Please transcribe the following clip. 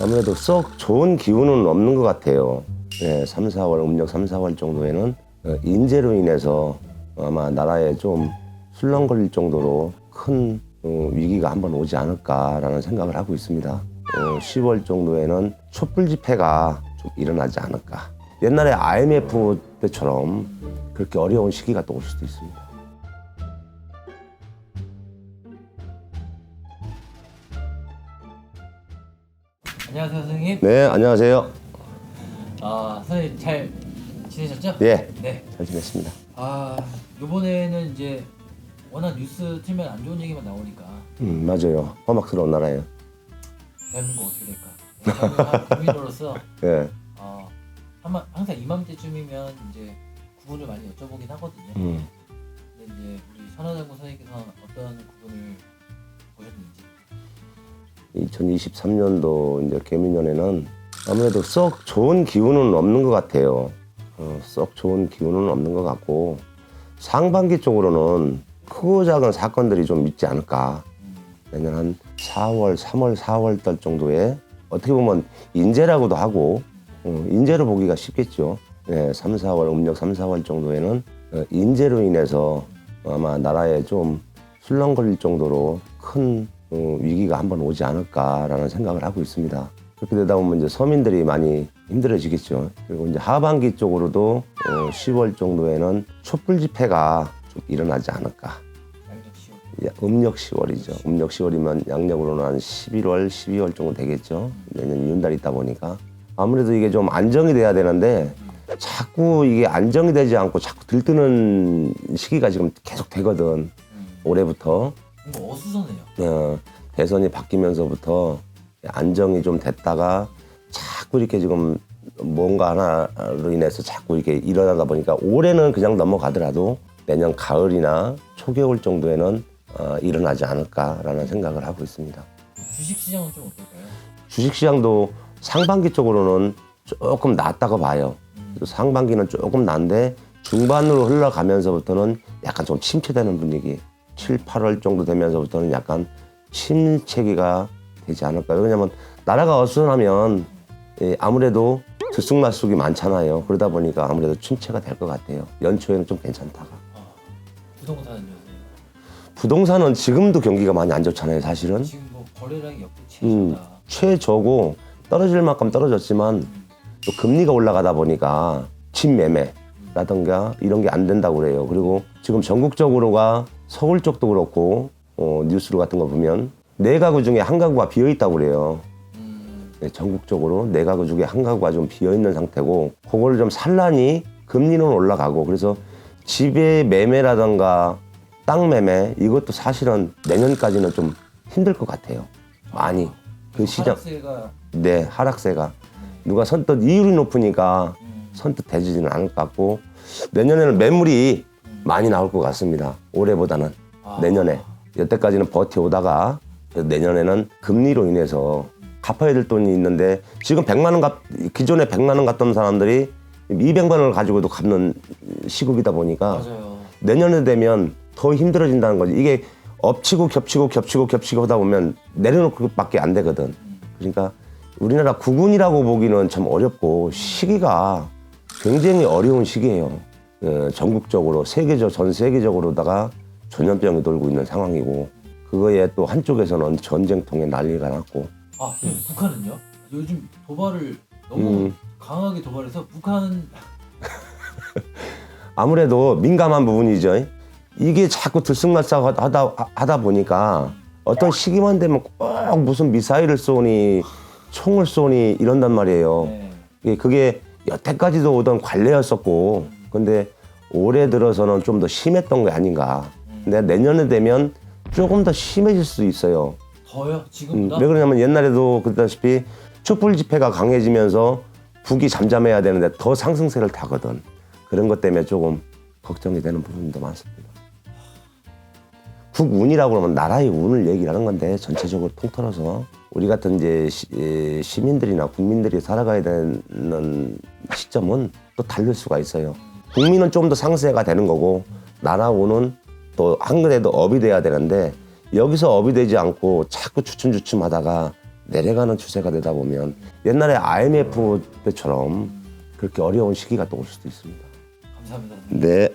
아무래도 썩 좋은 기운은 없는 것 같아요. 예, 3, 4월, 음력 3, 4월 정도에는 어, 인재로 인해서 아마 나라에 좀 술렁거릴 정도로 큰 어, 위기가 한번 오지 않을까라는 생각을 하고 있습니다. 어, 10월 정도에는 촛불 집회가 좀 일어나지 않을까. 옛날에 IMF 때처럼 그렇게 어려운 시기가 또 올 수도 있습니다. 안녕하세요 선생님. 네, 안녕하세요. 아 선생님 잘 지내셨죠? 예, 네. 잘 지냈습니다. 아 이번에는 이제 워낙 뉴스 틀면 안 좋은 얘기만 나오니까 음, 맞아요. 험악스러운 나라예요. 대한민국 어떻게 될까? 국민으로서 예. 어, 한마, 항상 이맘때쯤이면 이제 구분을 많이 여쭤보긴 하거든요. 음. 근데 이제 우리 선화장군 선생님께서는 어떤 구분을 보셨는지. 2023년도 이제 개민년에는 아무래도 썩 좋은 기운은 없는 것 같아요. 어, 썩 좋은 기운은 없는 것 같고 상반기 쪽으로는 크고 작은 사건들이 좀 있지 않을까. 내년 한 4월, 3월, 4월 달 정도에 어떻게 보면 인재라고도 하고 어, 인재로 보기가 쉽겠죠. 네, 3, 4월, 음력 3, 4월 정도에는 어, 인재로 인해서 아마 나라에 좀 술렁거릴 정도로 큰 어, 위기가 한번 오지 않을까라는 생각을 하고 있습니다. 그렇게 되다 보면 이제 서민들이 많이 힘들어지겠죠. 그리고 이제 하반기 쪽으로도 어, 10월 정도에는 촛불 집회가 좀 일어나지 않을까. 음력 10월이죠. 음력 10월이면 양력으로는 한 11월, 12월 정도 되겠죠. 내년 윤달 있다 보니까 아무래도 이게 좀 안정이 돼야 되는데 자꾸 이게 안정이 되지 않고 자꾸 들뜨는 시기가 지금 계속 되거든. 음. 올해부터 뭔가 어수선해요. 어, 대선이 바뀌면서부터 안정이 좀 됐다가 자꾸 이렇게 지금 뭔가 하나로 인해서 자꾸 이렇게 일어나다 보니까 올해는 그냥 넘어가더라도 내년 가을이나 초겨울 정도에는 어, 일어나지 않을까라는 생각을 하고 있습니다. 주식 시장은 좀 어떨까요? 주식시장도 상반기 쪽으로는 조금 낫다고 봐요. 상반기는 조금 난데 중반으로 흘러가면서부터는 약간 좀 침체되는 분위기. 7, 8월 정도 되면서부터는 약간 침체기가 되지 않을까요? 왜냐면 나라가 어수선하면 예, 아무래도 들쑥날쑥이 많잖아요. 그러다 보니까 아무래도 침체가 될 것 같아요. 연초에는 좀 괜찮다가. 부동산은요? 부동산은 지금도 경기가 많이 안 좋잖아요, 사실은. 지금 뭐 거래량이 역대 음, 최저다. 최저고 떨어질 만큼 떨어졌지만 또 금리가 올라가다 보니까 집 매매라든가 이런 게 안 된다고 그래요. 그리고 지금 전국적으로가 서울 쪽도 그렇고 어, 뉴스로 같은 거 보면 네 가구 중에 한 가구가 비어 있다고 그래요. 음, 네, 전국적으로 네 가구 중에 한 가구가 좀 비어 있는 상태고 그거를 좀 산란히 금리는 올라가고 그래서 집의 매매라든가 땅 매매 이것도 사실은 내년까지는 좀 힘들 것 같아요. 많이 그 시장 하락세가 네 하락세가 누가 선뜻 이율이 높으니까 음, 선뜻 되지는 않을 것 같고 내년에는 매물이 많이 나올 것 같습니다. 올해보다는 아. 내년에 여태까지는 버텨오다가 내년에는 금리로 인해서 갚아야 될 돈이 있는데 지금 100만 원 갚, 기존에 100만 원 갚던 사람들이 200만 원을 가지고도 갚는 시국이다 보니까 맞아요. 내년에 되면 더 힘들어진다는 거지. 이게 엎치고 겹치고 겹치고 겹치고 하다 보면 내려놓을 것밖에 안 되거든. 그러니까 우리나라 국군이라고 보기는 참 어렵고 시기가 굉장히 어려운 시기예요. 어, 전국적으로 세계적 전 세계적으로다가 전염병이 돌고 있는 상황이고 그거에 또 한쪽에서는 전쟁통에 난리가 났고 아 선생님, 북한은요? 요즘 도발을 너무 음. 강하게 도발해서 북한 아무래도 민감한 부분이죠. 이게 자꾸 들쑥날싹 하다, 하다 보니까 어떤 시기만 되면 꼭 무슨 미사일을 쏘니 총을 쏘니 이런단 말이에요. 네. 이게 그게 여태까지도 오던 관례였었고 근데 올해 들어서는 좀 더 심했던 게 아닌가. 근데 내년에 되면 조금 더 심해질 수 있어요. 더요? 음, 지금보다? 왜 그러냐면 옛날에도 그랬다시피 촛불 집회가 강해지면서 북이 잠잠해야 되는데 더 상승세를 타거든. 그런 것 때문에 조금 걱정이 되는 부분도 많습니다. 국운이라고 그러면 나라의 운을 얘기를 하는 건데 전체적으로 통틀어서 우리 같은 이제 시, 에, 시민들이나 국민들이 살아가야 되는 시점은 또 다를 수가 있어요. 국민은 좀 더 상세가 되는 거고 나라 운은 또 한근에도 업이 돼야 되는데 여기서 업이 되지 않고 자꾸 주춤주춤 하다가 내려가는 추세가 되다 보면 옛날에 IMF 때처럼 그렇게 어려운 시기가 또 올 수도 있습니다. 감사합니다. 네.